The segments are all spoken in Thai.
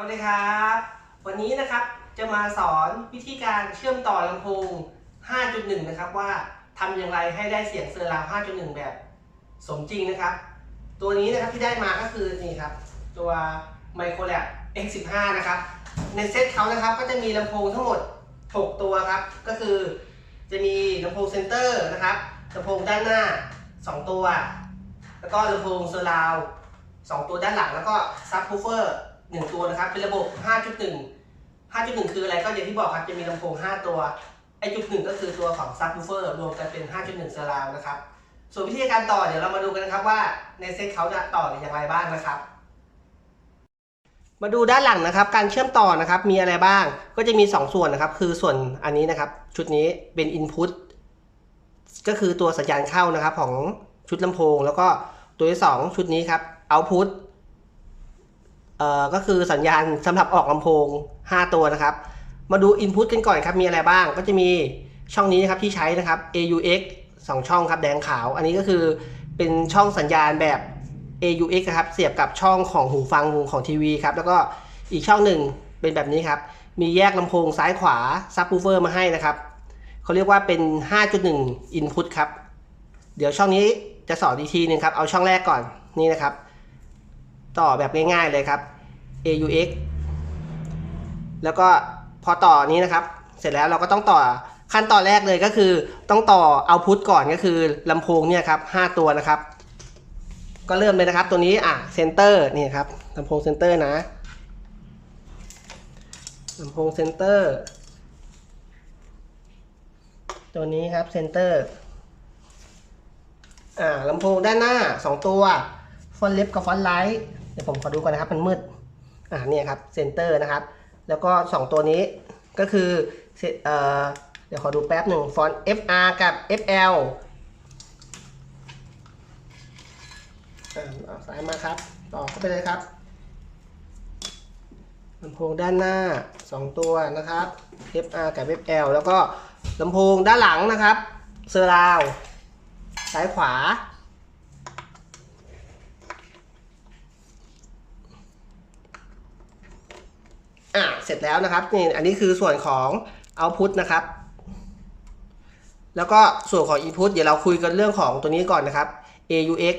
วัสดีครับ วันนี้นะครับจะมาสอนวิธีการเชื่อมต่อลำโพง 5.1 นะครับว่าทำอย่างไรให้ได้เสียงเซอร์ราว 5.1 แบบสมจริงนะครับ ตัวนี้นะครับที่ได้มาก็คือนี่ครับ ตัว Microlab X15 นะครับ ในเซตเขานะครับก็จะมีลำโพงทั้งหมด 6 ตัวครับ ก็คือจะมีลำโพงเซนเตอร์นะครับลำโพงด้านหน้า 2 ตัว แล้วก็ลำโพงเซอร์ราว 2 ตัวด้านหลังแล้วก็ซับวูเฟอร์ 1ตัวนะครับ เป็นระบบ 5.1 5.1 คืออะไรก็อย่างที่บอกครับจะมีลำโพง 5 ตัวไอจุดหนึ่งก็คือตัวของซับวูเฟอร์รวมกันเป็น 5.1เซอร์ราวนะครับ ส่วนวิธีการต่อเดี๋ยวเรามาดูกันนะครับว่าในเซตเขาจะต่ออย่างไรบ้างนะครับ มาดูด้านหลังนะครับ การเชื่อมต่อนะครับมีอะไรบ้างก็จะมี 2 ส่วนนะครับ คือส่วนอันนี้นะครับ ชุดนี้เป็น Input ก็คือตัวสัญญาณเข้านะครับของชุดลำโพง แล้วก็ตัวที่ 2 ชุดนี้ครับ Output เอ่อก็คือสัญญาณสำหรับออกลำโพง 5 ตัวนะครับ มาดู Input กันก่อนครับ มีอะไรบ้างก็จะมีช่องนี้นะครับที่ใช้นะครับ AUX 2 ช่องครับแดงขาว อันนี้ก็คือเป็นช่องสัญญาณแบบ AUX ครับเสียบกับช่องของหูฟังของทีวีครับแล้วก็อีกช่องหนึ่งเป็นแบบนี้ครับ มีแยกลำโพงซ้ายขวาซับ w ูเฟอร์มาให้นะครับเขาเรียกว่าเป็น 5.1 Input ครับ เดี๋ยวช่องนี้จะสอนอีกทีหนึงครับ เอาช่องแรกก่อนนี่นะครับ ต่อแบบง่ายๆเลยครับ AUX แล้วก็พอต่อนี้นะครับ เสร็จแล้วเราก็ต้องต่อขั้นตอนแรกเลยก็คือต้องต่อเอาพุทก่อนก็คือลำโพงเนี่ยครับ5ตัวนะครับ ก็เริ่มเลยนะครับตัวนี้อะเซนเตอร์นี่ครับลำโพงเซนเตอร์นะลำโพงเซนเตอร์ตัวนี้ครับเซนเตอร์อ่าลำโพงด้านหน้า 2 ตัวฟอนเล็บกับฟอนไลท์ ดี๋ยวผมขอดูก่อนนะครับมันมืดอ่าเนี่ยครับเซนเตอร์นะครับ แล้วก็ 2 ตัวนี้ก็คือเอ่อเดี๋ยวขอดูแป๊บหนึ่งฟอนต์ FR กับ FL อ่าเอาสายมาครับ ต่อเข้าไปเลยครับลำโพงด้านหน้า 2 ตัวนะครับ FR กับ FL แล้วก็ลำโพงด้านหลังนะครับเซอร์ราวซ้ายขวา อ่าเสร็จแล้วนะครับนี่อันนี้คือส่วนของ output นะครับ แล้วก็ส่วนของ input เดี๋ยวเราคุยกันเรื่องของตัวนี้ก่อนนะครับ AUX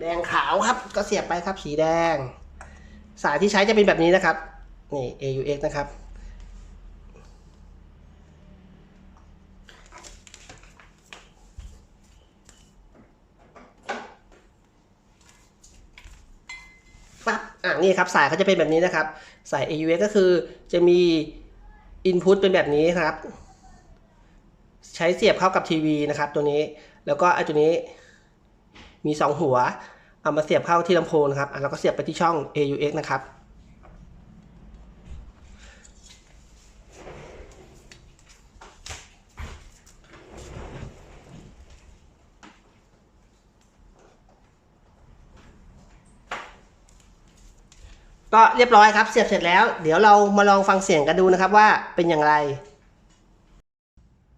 แดงขาวครับ ก็เสียบไปครับสีแดง สายที่ใช้จะเป็นแบบนี้นะครับ นี่ AUX นะครับ ปั๊บ อะนี่ครับสายเขาจะเป็นแบบนี้นะครับ สาย AUX ก็คือจะมี Input เป็นแบบนี้ครับ ใช้เสียบเข้ากับทีวีนะครับ ตัวนี้แล้วก็ไอ้ตัวนี้มี 2 หัว เอามาเสียบเข้าที่ลำโพงนะครับแล้วก็เสียบไปที่ช่อง AUX นะครับ ก็เรียบร้อยครับเสียบเสร็จแล้ว เดี๋ยวเรามาลองฟังเสียงกันดูนะครับว่าเป็นอย่างไร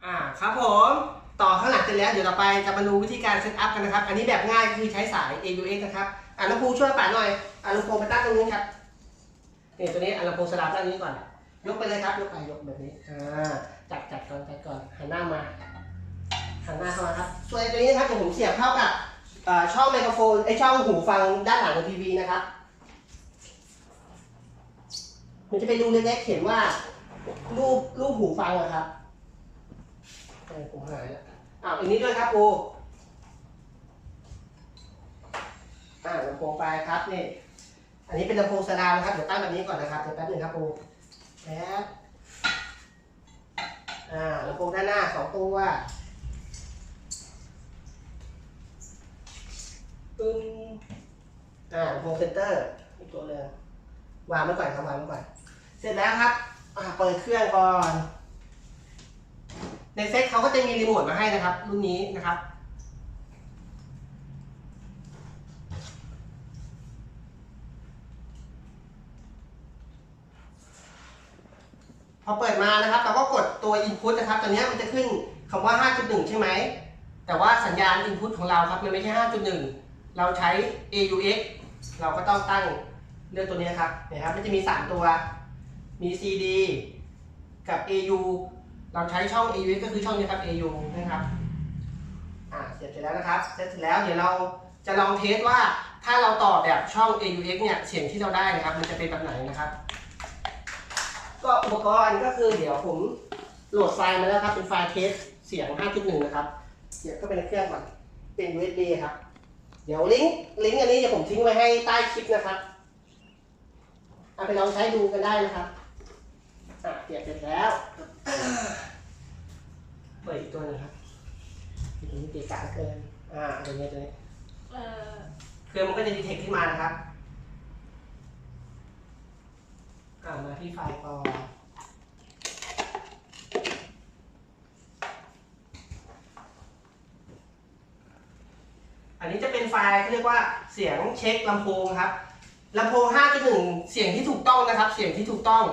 อ่าครับผมต่อข้างหลังเสร็จแล้วเดี๋ยวเราไปจะมาดูวิธีการเซตอัพกันนะครับ อันนี้แบบง่ายคือใช้สาย AUX นะครับอ่าลำโพงช่วยป่าหน่อยอ่าลำโพงไปตั้งตรงนี้ครับนี่ตัวนี้อ่าลำโพงสลับตั้งนี้ก่อน ยกไปเลยครับยกไปยกแบบนี้อ่าจัดจัดก่อนจัดก่อนหันหน้ามาหันหน้าเข้ามาครับส่วนตัวนี้นะครับเดี๋ยวผมเสียบเข้ากับช่องไมโครโฟนไอช่องหูฟังด้านหลังของทีวีนะครับ มันจะเป็นรูเล็กๆเขียนว่า รูปรูปหูฟังอะครับเออผมหายแล้วอ้าวอันนี้ด้วยครับปูอ่าลำโพงไปครับนี่ อันนี้เป็นลำโพงสดาวนะครับ เดี๋ยวตั้งแบบนี้ก่อนนะครับ เดี๋ยวแป๊บหนึงครับปูแป๊บอ่าลำโพงด้านหน้าสองตัวปึ้งอ่าลำโพงเซนเตอร์อีกตัวหนึงวางไว้ก่อนครับวางไว้ก่อน เสร็จแล้วครับเปิดเครื่องก่อน ในเซ็ตเขาก็จะมีรีโมทมาให้นะครับ รุ่นนี้นะครับ พอเปิดมานะครับ เราก็กดตัว Input นะครับ ตอนนี้มันจะขึ้นคำว่า 5.1 ใช่ไหม แต่ว่าสัญญาณ input ของเราครับ มันไม่ใช่ 5.1 เราใช้ AUX เราก็ต้องตั้งเลือกตัวนี้ครับนะครับ มันจะมี 3 ตัว มี CD กับ AU เราใช้ช่อง AUX ก็คือช่องนี้ครับ AU นะครับ อ่าเสร็จเสร็จแล้วนะครับเสร็จเสร็จแล้วเดี๋ยวเราจะลองเทสว่าถ้าเราต่อแบบช่อง AUX เนี่ยเสียงที่เราได้นะครับ มันจะเป็นแบบไหนนะครับ ก็อุปกรณ์ก็คือเดี๋ยวผมโหลดไฟล์มาแล้วครับ เป็นไฟล์เทสเสียง 5.1 นะครับ เสียบก็เป็นเครื่องก่อนเป็น USB ครับ เดี๋ยวลิงก์ลิงก์อันนี้เดี๋ยวผมทิ้งไว้ให้ใต้คลิปนะครับ เอาไปลองใช้ดูกันได้นะครับ เสียบเสร็จแล้วเปิดอีกตัวหนึงครับที่ตรงนี้ตีกลางเกินอ่าตัวนี้ตัวนี้เอ่อเครื่องมันก็จะดีเทคขึ้นมานะครับอ่ามาที่ไฟล์ก่อนอันนี้จะเป็นไฟล์เขาเรียกว่าเสียงเช็คลำโพงครับลำโพง5.1 เสียงที่ถูกต้องนะครับ เสียงที่ถูกต้อง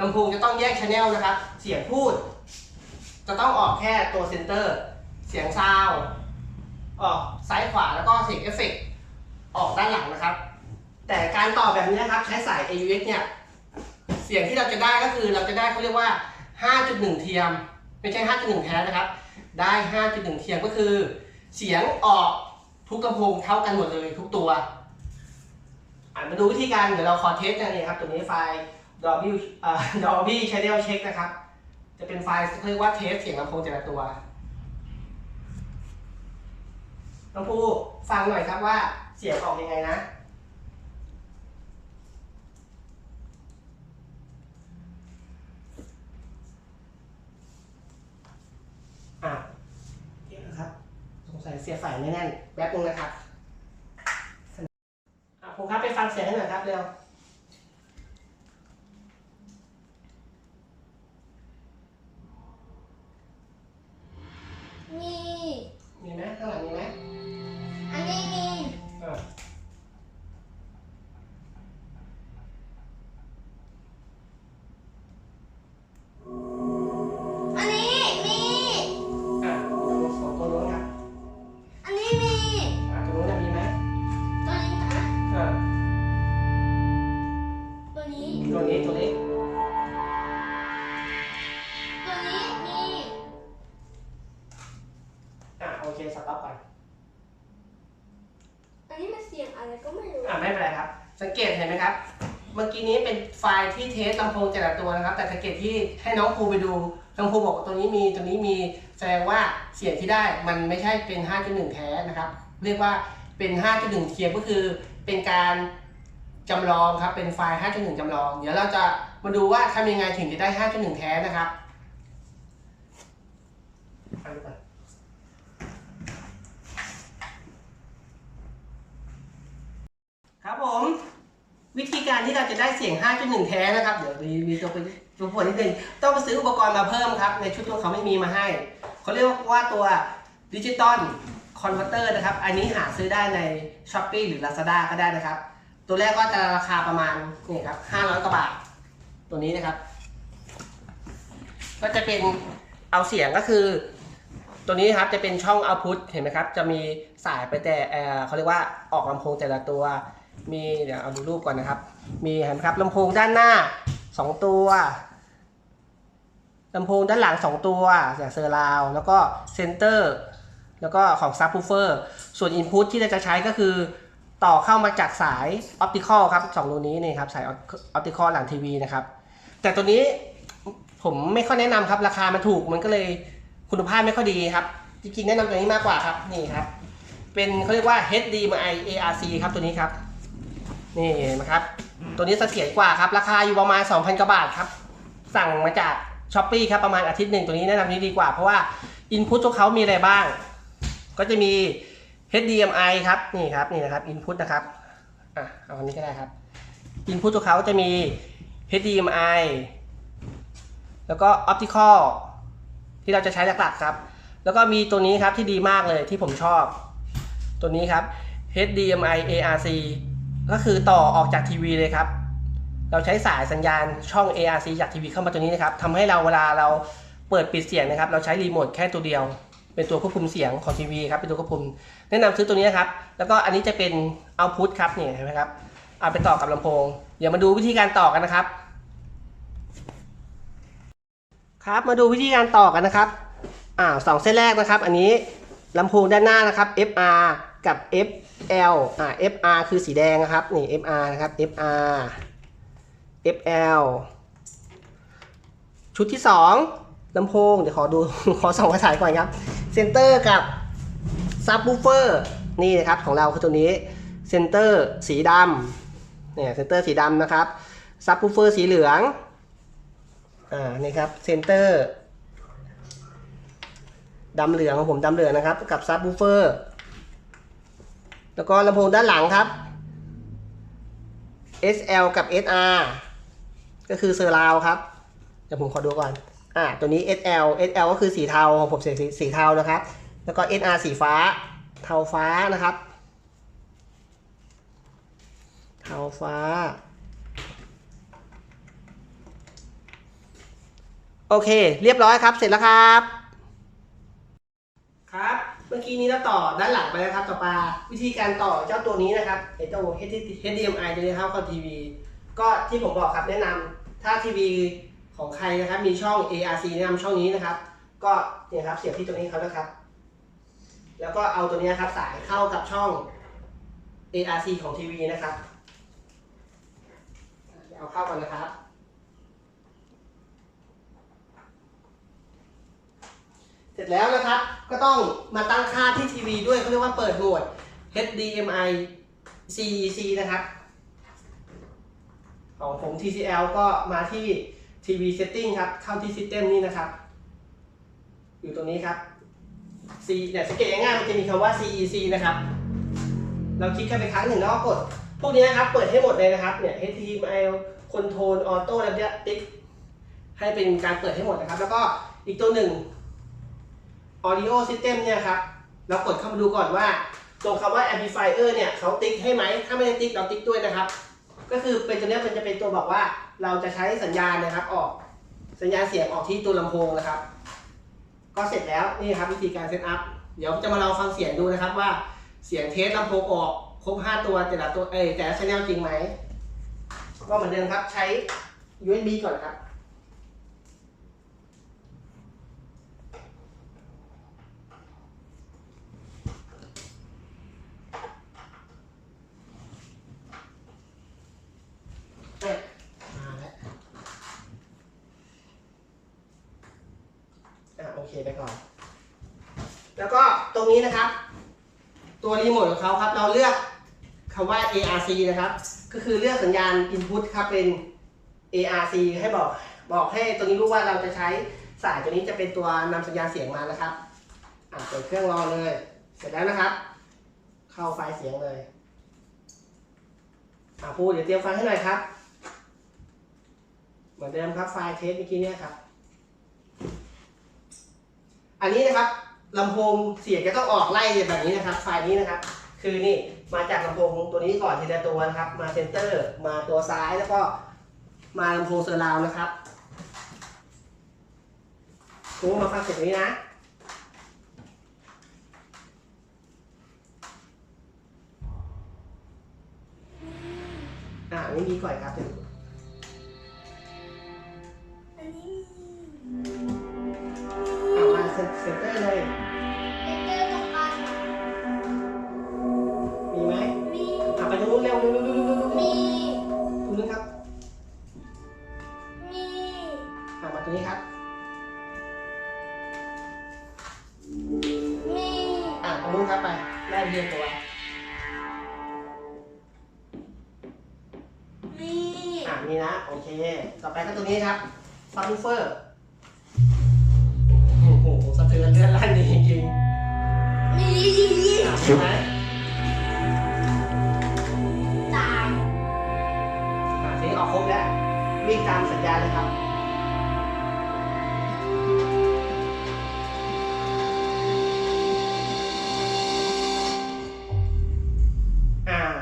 ลำโพงจะต้องแยกชแนลนะครับ เสียงพูด จะต้องออกแค่ตัวเซนเตอร์ เสียงซาวออกซ้ายขวาแล้วก็เสียงเอฟเฟกต์ออกด้านหลังนะครับ แต่การต่อแบบนี้นะครับ ใช้สาย AUX เนี่ย เสียงที่เราจะได้ก็คือเราจะได้เขาเรียกว่า 5.1 เทียม ไม่ใช่ 5.1 แท้นะครับ ได้ 5.1 เทียมก็คือ เสียงออกทุกลำโพงเท่ากันหมดเลยทุกตัว อ่านมาดูวิธีการเดี๋ยวเราขอเทสกันเลยครับ ตัวนี้ไฟล์ Dolby เอ่อ Dolby Channel Check นะครับ จะเป็นไฟล์เรียกว่าเทสเสียงลำโพงแต่ละตัวน้องภูฟังหน่อยครับว่าเสียงออกยังไงนะ อะเดี๋ยวนะครับ สงสัยเสียสายไม่แน่นแป๊บนึงนะครับอะครับไปฟังเสียงให้หน่อยครับเร็ว มี มีไหมข้างหลังมีไหมอันนี้มีเออ ที่เทสลำโพงแต่ละตัวนะครับ แต่สังเกตที่ให้น้องภูไปดูน้องภูบอกว่าตัวนี้มีตัวนี้มีแสดงว่าเสียงที่ได้มันไม่ใช่เป็น 5.1 แท้นะครับ เรียกว่าเป็น 5.1 เทียมก็คือเป็นการจำลองครับเป็นไฟล์ 5.1 จำลอง เดี๋ยวเราจะมาดูว่าทำยังไงถึงจะได้ 5.1 แท้นะครับฟังดูก่อนครับผม วิธีการที่เราจะได้เสียง 5.1 แท้นะครับ เดี๋ยวมีมีตัวไปตัวผลนิดนึง ต้องไปซื้ออุปกรณ์มาเพิ่มครับ ในชุดของเขาไม่มีมาให้ เขาเรียกว่าตัวดิจิตอลคอนเวอร์เตอร์นะครับ อันนี้หาซื้อได้ใน s h อ p e e หรือ Lazada ก็ได้นะครับ ตัวแรกก็จะราคาประมาณนี่ครับ 500 กว่าบาท ตัวนี้นะครับ ก็จะเป็นเอาเสียงก็คือ ตัวนี้ครับจะเป็นช่อง output เห็นไหมครับ จะมีสายไปแต่เขาเรียกว่าออกลำโพงแต่ละตัว มีเดี๋ยวเอาดูรูปก่อนนะครับ มีเห็นไหมครับลำโพงด้านหน้า 2 ตัวลำโพงด้านหลัง 2 ตัวจากเซอร์ราวแล้วก็เซนเตอร์แล้วก็ของซับ w ูเฟอร์ส่วน Input ที่เราจะใช้ก็คือต่อเข้ามาจากสายออปติคอลครับสองรูนี้นี่ครับสายออปติคอลหลังทีวีนะครับ แต่ตัวนี้ผมไม่ค่อยแนะนำครับ ราคามันถูกมันก็เลยคุณภาพไม่ค่อยดีครับ จริงๆแนะนำตัวนี้มากกว่าครับนี่ครับ เป็นเขาเรียกว่า HDMI ARC ครับตัวนี้ครับ นี่นะครับ ตัวนี้เสถียรกว่าครับ ราคาอยู่ประมาณ 2,000กว่าบาทครับ สั่งมาจากช้อปปีครับประมาณอาทิตย์หนึ่งตัวนี้แนะนำนี้ดีกว่า เพราะว่า Input ของเขามีอะไรบ้าง ก็จะมี HDMI ครับนี่ครับนี่นะครับ Input นะครับอะเอาอันนี้ก็ได้ครับ Input ของเขาจะมี HDMI แล้วก็ Optical ที่เราจะใช้หลักๆครับ แล้วก็มีตัวนี้ครับที่ดีมากเลยที่ผมชอบ ตัวนี้ครับ HDMI ARC ก็คือต่อออกจากทีวีเลยครับ เราใช้สายสัญญาณช่อง ARC จากทีวีเข้ามาตัวนี้นะครับทำให้เราเวลาเราเปิดปิดเสียงนะครับ เราใช้รีโมทแค่ตัวเดียว เป็นตัวควบคุมเสียงของทีวีครับ เป็นตัวควบคุม แนะนำซื้อตัวนี้นครับ แล้วก็อันนี้จะเป็นเอาพุทครับเนี่ยเห็นไหมครับ เอาไปต่อกับลำโพง เดี๋ยวมาดูวิธีการต่อกันนะครับ ครับ มาดูวิธีการต่อกันนะครับ อ่าสองเส้นแรกนะครับ อันนี้ลำโพงด้านหน้านะครับ FR กับ FL อ่า FR คือสีแดงนะครับ นี่ FR นะครับ FR FL ชุดที่สองลำโพง เดี๋ยวขอดู ขอส่องกระถ่ายก่อนครับ เซนเตอร์กับซับ w ูเฟอร์นี่นะครับ ของเราคือตัวนี้ เซนเตอร์สีดำเนี่ย เซนเตอร์สีดำนะครับซับ w ูเฟอร์สีเหลือง อ่า นี่ครับ เซนเตอร์ดำเหลืองของผมดำเหลืองนะครับ กับซับ w ูเฟอร์ แล้วก็ลำโพงด้านหลังครับ SL กับ SR ก็คือเซอร์ราวครับเดี๋ยวผมขอดูก่อน อ่า ตัวนี้ SL SL ก็คือสีเทาของผมสีสีเทานะครับ แล้วก็ SR สีฟ้า เทาฟ้านะครับ เทาฟ้า โอเค เรียบร้อยครับ เสร็จแล้วครับ เมื่อกี้นี้เราต่อด้านหลังไปแล้วครับ ต่อมาวิธีการต่อเจ้าตัวนี้นะครับไอเจ้า HDMI ตัวนี้เข้ากับทีวีก็ที่ผมบอกครับแนะนำถ้าทีวีของใครนะครับ มีช่อง ARC แนะนำช่องนี้นะครับ ก็เนี่ยครับเสียบที่ตัวนี้เขานะครับ แล้วก็เอาตัวนี้ครับสายเข้ากับช่อง ARC ของทีวีนะครับ เอาเข้ากันนะครับ เสร็จแล้วนะครับ ก็ต้องมาตั้งค่าที่ทีวีด้วยเขาเรียกว่าเปิดโหมด HDMI CEC นะครับ ของผม TCL ก็มาที่ TV Setting ครับ เข้าที่ System นี่นะครับ อยู่ตรงนี้ครับ C เนี่ยสังเกตง่ายๆมันจะมีคำว่า CEC นะครับ เราคลิกเข้าไปครั้งหนึ่งแล้วก็กด พวกนี้นะครับ เปิดให้หมดเลยนะครับ เนี่ย HDMI Control Auto แล้วเนี่ยติ๊กให้เป็นการเปิดให้หมดนะครับ แล้วก็อีกตัวหนึ่ง Audio System เนี่ยครับ เรากดเข้ามาดูก่อนว่า ตรงคำว่า amplifier เนี่ยเขาติ๊กให้ไหม ถ้าไม่ได้ติ๊กเราติ๊กด้วยนะครับ ก็คือเป็นตัวเนี้ยมันจะเป็นตัวบอกว่า เราจะใช้สัญญาณนะครับ ออกสัญญาณเสียงออกที่ตัวลำโพงนะครับ ก็เสร็จแล้วนี่ครับวิธีการเซตอัพ เดี๋ยวจะมาลองฟังเสียงดูนะครับว่าเสียงเทสลำโพงออกครบ 5 ตัวแต่ละตัวเอ้แต่ละชแนลจริงไหม ก็เหมือนเดิมครับใช้ USB ก่อนครับ เอ๊ะมาแล้วอะโอเคไปก่อน แล้วก็ต รงนี้นะครับ ตัวรีโมทของเขาครับ เราเลือกคำว่า ARC นะครับ ก็คือเลือกสัญญาณ Input ครับเป็น ARC ให้บอกบอกให้ตัวนี้รู้ว่าเราจะใช้สายตัวนี้จะเป็นตัวนำสัญญาณเสียงมานะครับอะเปิดเครื่องรอเลย เสร็จแล้วนะครับ เข้าไฟล์เสียงเลยอะพูดเดี๋ยวเตรียมฟังให้หน่อยครับ เหมือนเดิมครับไฟล์เทสเมื่อกี้เนี่ยครับ อันนี้นะครับ ลำโพงเสียงจะต้องออกไล่แบบนี้นะครับ ไฟล์นี้นะครับ คือนี่มาจากลำโพงตัวนี้ก่อนทีละตัวนะครับ มาเซนเตอร์ มาตัวซ้ายแล้วก็มาลำโพงเซอร์ราวด์นะครับครูมาฟังเสียงนี้นะอ่าอันนี้มีก่อนครับอันนี้เอามาเซนเซนเตอร์เลย วิ่งตามสัญญาเลยครับ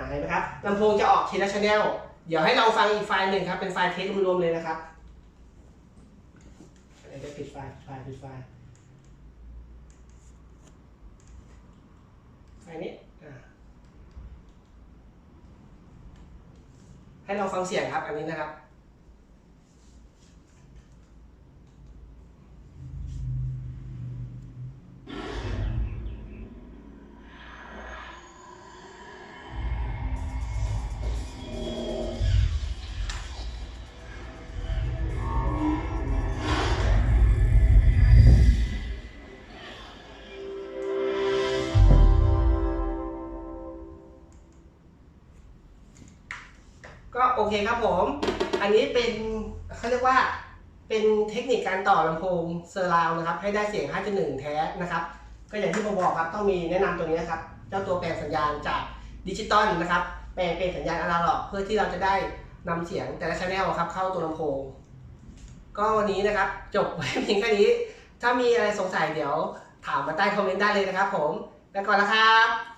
เห็นไหมครับลำโพงจะออกทีละชแนลเดี๋ยวให้เราฟังอีกไฟล์หนึ่งครับ เป็นไฟล์เทสรวมๆเลยนะครับเดี๋ยวปิดไฟล์ไฟล์ปิดไฟล์ไฟล์นี้ให้เราฟังเสียงครับ อันนี้นะครับ ก็โอเคครับผม อันนี้เป็นเขาเรียกว่าเป็นเทคนิคการต่อลำโพงเซอร์ราวนะครับ ให้ได้เสียง 5.1 แท้นะครับ ก็อย่างที่ผมบอกครับต้องมีแนะนำตัวนี้นะครับ เจ้าตัวแปลงสัญญาณจากดิจิตอลนะครับ แปลงเป็นสัญญาณอะนาล็อก เพื่อที่เราจะได้นำเสียงแต่ละชแนลครับเข้าตัวลำโพง ก็วันนี้นะครับ จบไว้เพียงแค่นี้ ถ้ามีอะไรสงสัยเดี๋ยวถามมาใต้คอมเมนต์ได้เลยนะครับผมไปก่อนล้วครับ